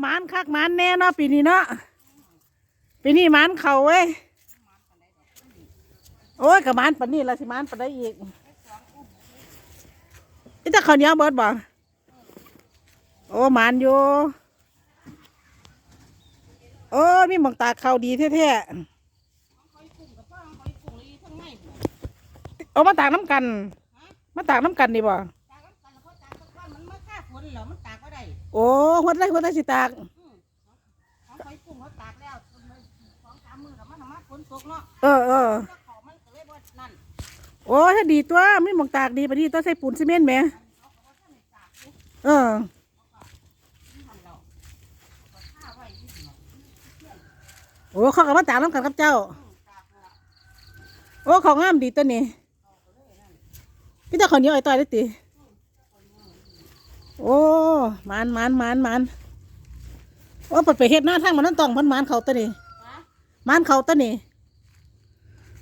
หมานคักมานแน่เนาะปีนี้เนาะปีนี้มานเข่าเว้ยโอ้ยกับมานปันนี้ละสิมานปันได้อีกนี่จะข้าวเหนียวเบิดบ่โอ้มานอยู่โอ้มีหมองตาเข่าดีแท้ๆเอามาตากน้ำกัน มาตากน้ำกันดีบ่ ฝนเหรอมันตากก็ได้โอ้หัวได้หัวได้สิตากเขาคอยกุ้งเขาตากแล้วสองสามมือแล้วมันทำมาฝนตกเนาะเออเออแล้วเขามันก็เลยบ่นั่นโอ้ถ้าดีตัวไม่มองตากดีปะดีต้องใส่ปูนซีเมนต์ไหมเออที่ทำเราก็ฆ่าไว้ที่หนโอ้เขากับมาตากน้ำกันกับเจ้าตากแล้วโอ้ของงามดีตัวนี้พี่ตาขาวเหนียวไอ้ต่อยได้ติ โอ้หมันหมันหมันหมันโอ้เปิดไปเฮ็ดหน้าทางมันนั่นต้องพันหมันเขาตัวนี้ฮะหมันเขาตัวนี้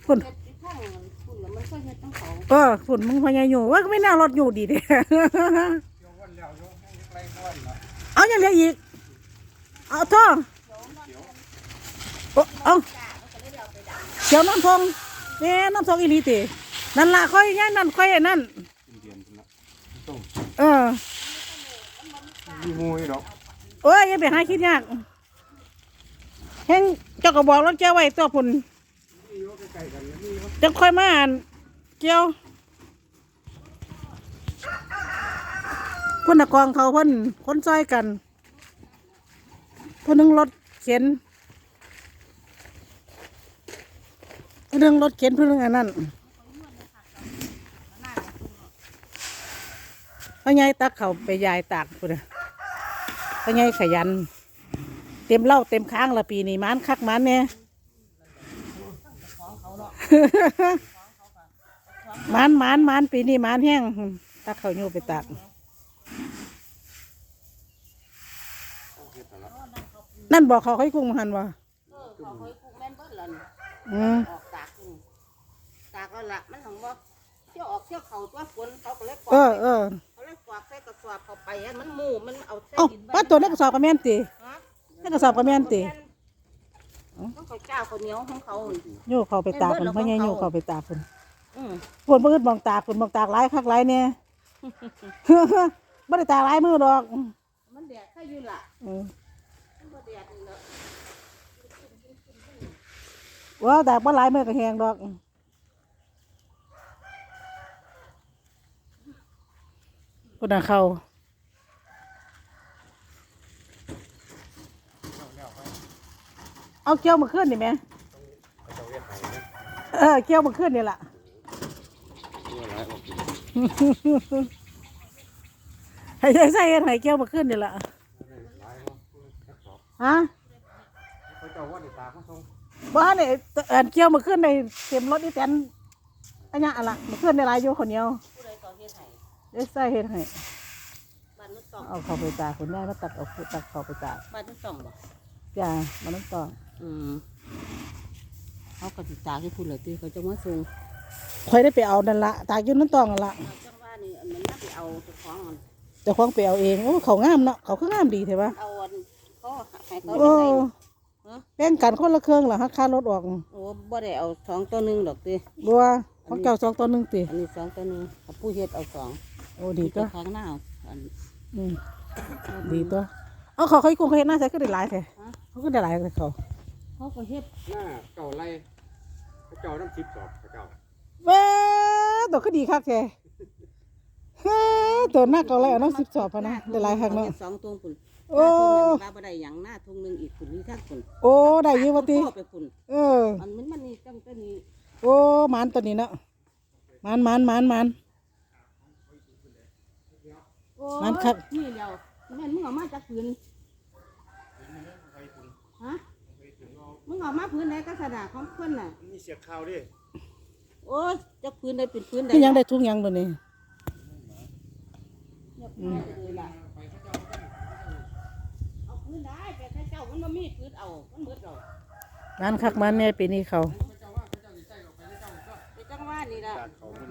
ฝุ่นเฮ็ดที่ข้างคุณแล้วมันก็เฮ็ดตั้งเขาเออฝุ่นมึงพยายอยู่ว่าก็ไม่น่ารถอยู่ดีเด้เอาอย่างเดียวอีก เอาท่อโอ้เอาเขียวน้ำทองเนี่ยน้ำทองอีหลีตินั่นละค่อยย่ายนั่นค่อยไอ้นั่นอินเดียนพุ่นละต้องเอ อมีงูอีดอกโอ้ยอย่าไปหาคิดยากแห้งเจ้าก็บอกรถเจ้าไว้ตัวพุ่นจังค่อยมาอ่านเกี่ยวคนตะกองเขาเพ่นคนซอยกันคนนึงรถเข็นคนนึงรถเข็นคนหนึงอันนั้นพ่อใหญ่ตักเขาไปยายตากพุ่นน่ะ พ่อใหญ่ขยัน เต็มเหล่าเต็มค้างละปีนี้มันคักมันเนี่ยมันมันมันปีนี้มันแห้งตักเขาวโยไปตักนั่นบอกเขาให้กุ้งมาหันวะเออเขาคอยกุ้งแม่นเบิ้ลล่ะอืมออกตากนี่ตากแล้วล่ะมันทำว่าเที่ยวออกเที่ยวเขาตัวฝนเขาก็เลยกวาเอดอเออ เขาเลยกวาดใส่กระสอบเข้าไปอันมันหมู่มันเอาใส่เอ้าดินไป้าตัวนักกระสอบกระแม่นตีฮะนักกระสอบกระแม่นตีต้องเขาเจ้าเขาวเหนียวของเขาโยเขาไปตากคนพ่อใหญ่โยเขาไปตากคนอืมคนเพื่อนมองตากคนมองตากหลายคักหลายเนี่ยไม่ได้ตากหลายมือดอกมันแดดแค่อยู่ล่ะอืมมันบ่แดดนี่แหละว่าตากบ่หลายมือก็แหงดอก คนน่ะเขาเอาเกี่ยวมาขึ้นนี่ไหมเขาเจ้าเฮ็ดให้นะเออเกี่ยวมาขึ้นนี่แหละตัวหลายออกอยู่ให้ใส่ใส่ให้เกี่ยวมาขึ้นนี่แหละหลายเนาะแค่สอบฮะเขาเจ้าว่าได้ตากมาส่งบ้านเนี่ยเอินเกี่ยวมาขึ้นในเต็มรถนี่แตนอันนี้อะไรมาขึ้นในลายอยู่คนเดียวผู้ใดก็ เฮ็ดให้เดี๋ยวใส่เฮ็ดให้บ้านนู้นต้องเอาเข้าไปตากคนได้มาตัดเอาตัดเข้าไปตากบ้านนู้นต้องบ่จ้ามันต้องต่ออืมเขาก็สิตากให้คุณเลยตีเขาจะมาส่งคอยได้ไปเอานั่นละตากอยืนนั่นตองนั่นละเราจังว่านี่อันมันน่าไปเอาเจ้าของมันเจะคล้าของไปเอาเองโอ้เขางามเนาะเขาก็งามดีเถอะวะเอาอันเขาให้เขาโอ้ได้ ฮะ แบ่งกันคนละเครื่องเหรอฮะค่ารถออกโอ้บ่ได้เอาสองตัวหนึงดอกตีบัวของเจ้าสองตัวหนึ่งตีอันนี้สองตัวหนึงเอาผู้เฮ็ดเอาสอง โอ้ดีตัวเจ้าของหน้าเอาอันอืมดีตัวเอาเขาเขาอีกกุ้งเขาเห็นหน้าใส่ก็ได้หลายแท้ฮะเขาก็ได้หลายเลยเขาเขาก็เฮ็ดหน้าเก่าไรเขาเจ้าน้ำทิพย์สอบเขาเจ้าเว้ยตัวก็ดีคักแท้เฮ้ยตัวหน้าเก่าไรเอาน้ำสิบสอบพะนะได้หลายคักเนาะสองตัวปุ่นโอ้หน้าทุ่งนั้นว่าบ่ได้หยังหน้าทุ่งหนึงอีกปุ่นนี่ทักปุ่นโอ้ได้อยี่วะติพ่อไปปุ่นเอออันมันมันนี่จังตัวนี้โอ้หมันตัวนี้เนาะหมันหมันหมันหมันโอ้ มันครับ นี่เดียวแม่นมึงเอามาจากพื้นฮะมึงเอามาพื้นไหนก็สดาของเพิ่นน่ะนี่เสียข้าวดิโอ้ยจากพื้นได้เป็นพื้นได้พี่ยังได้ทุกอยังตัวนี้เนี่ยพื้นได้เลยล่ะเอาพื้นได้แต่ถ้าเจ้ามันบ่มีพื้นเอา มันหมดเอาหมันคักหมันเนี่ยปีนี้เขา ไปจังว่านี่ล่ะตากเขามัน